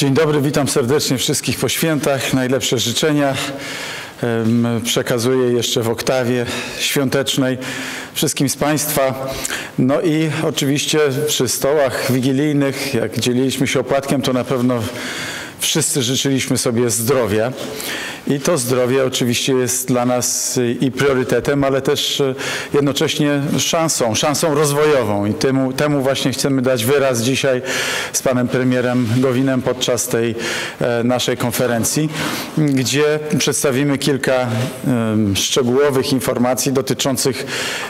Dzień dobry, witam serdecznie wszystkich po świętach. Najlepsze życzenia przekazuję jeszcze w oktawie świątecznej wszystkim z Państwa. No i oczywiście przy stołach wigilijnych, jak dzieliliśmy się opłatkiem, to na pewno wszyscy życzyliśmy sobie zdrowia. I to zdrowie oczywiście jest dla nas i priorytetem, ale też e, jednocześnie szansą, szansą rozwojową. I temu, temu właśnie chcemy dać wyraz dzisiaj z panem premierem Gowinem podczas tej e, naszej konferencji, gdzie przedstawimy kilka szczegółowych informacji dotyczących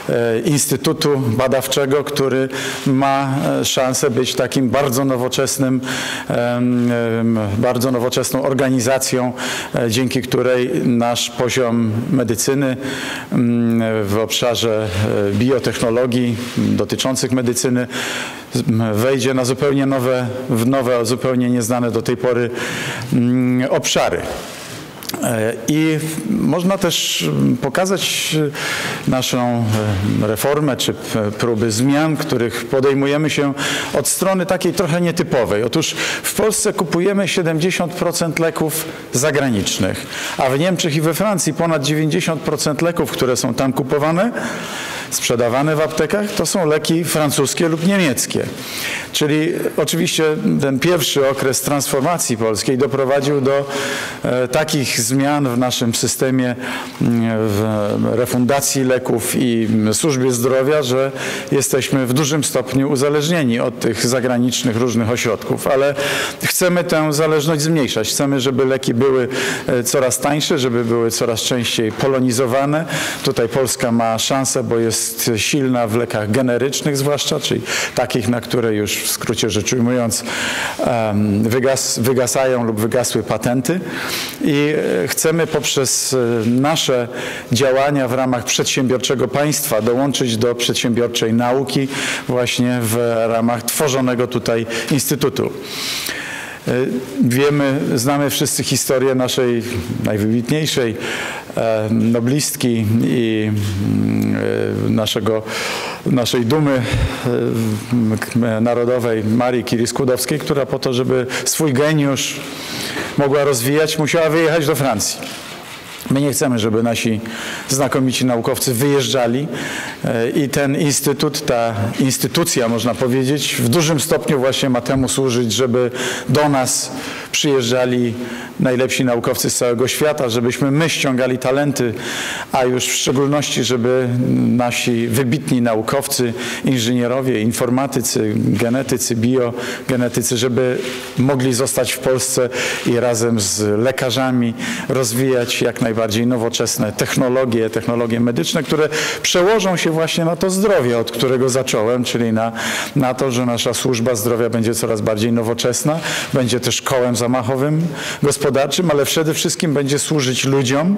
e, Instytutu Badawczego, który ma szansę być takim bardzo nowoczesnym, bardzo nowoczesną organizacją, dzięki której nasz poziom medycyny mm, w obszarze e, biotechnologii dotyczących medycyny wejdzie na zupełnie nowe, w nowe, zupełnie nieznane do tej pory mm, obszary. E, I można też pokazać naszą e, reformę czy próby zmian, których podejmujemy się od strony takiej trochę nietypowej. Otóż w Polsce kupujemy 70% leków zagranicznych, a w Niemczech i we Francji ponad 90% leków, które są tam kupowane, sprzedawane w aptekach, to są leki francuskie lub niemieckie. Czyli oczywiście ten pierwszy okres transformacji polskiej doprowadził do e, takich zmian w naszym systemie w refundacji leków i służbie zdrowia, że jesteśmy w dużym stopniu uzależnieni od tych zagranicznych różnych ośrodków, ale chcemy tę zależność zmniejszać. Chcemy, żeby leki były e, coraz tańsze, żeby były coraz częściej polonizowane. Tutaj Polska ma szansę, bo jest silna w lekach generycznych zwłaszcza, czyli takich, na które już w skrócie rzecz ujmując wygas, wygasają lub wygasły patenty i e, chcemy poprzez e, nasze działania w ramach przedsiębiorczego państwa dołączyć do przedsiębiorczej nauki właśnie w ramach tworzonego tutaj instytutu. E, wiemy, znamy wszyscy historię naszej najwybitniejszej noblistki i naszego, naszej dumy narodowej Marii Curie-Skłodowskiej, która po to, żeby swój geniusz mogła rozwijać, musiała wyjechać do Francji. My nie chcemy, żeby nasi znakomici naukowcy wyjeżdżali e, i ten instytut, ta instytucja, można powiedzieć, w dużym stopniu właśnie ma temu służyć, żeby do nas przyjeżdżali najlepsi naukowcy z całego świata, żebyśmy my ściągali talenty, a już w szczególności, żeby nasi wybitni naukowcy, inżynierowie, informatycy, genetycy, biogenetycy, żeby mogli zostać w Polsce i razem z lekarzami rozwijać jak najbardziej nowoczesne technologie, technologie medyczne, które przełożą się właśnie na to zdrowie, od którego zacząłem, czyli na, na to, że nasza służba zdrowia będzie coraz bardziej nowoczesna, będzie też kołem zamachowym gospodarczym, ale przede wszystkim będzie służyć ludziom,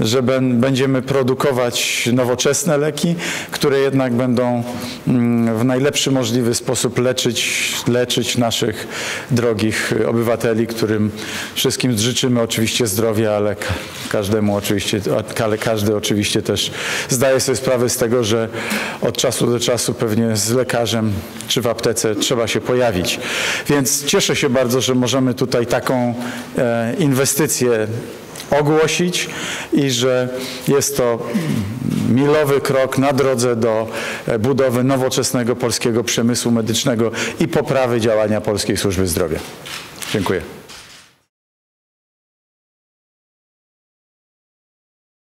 że będziemy produkować nowoczesne leki, które jednak będą mm, w najlepszy możliwy sposób leczyć, leczyć naszych drogich obywateli, którym wszystkim życzymy oczywiście zdrowia, ale każdemu oczywiście, ale każdy oczywiście też zdaje sobie sprawę z tego, że od czasu do czasu pewnie z lekarzem czy w aptece trzeba się pojawić. Więc cieszę się bardzo, że możemy tutaj taką e, inwestycję ogłosić i że jest to milowy krok na drodze do e, budowy nowoczesnego polskiego przemysłu medycznego i poprawy działania polskiej służby zdrowia. Dziękuję.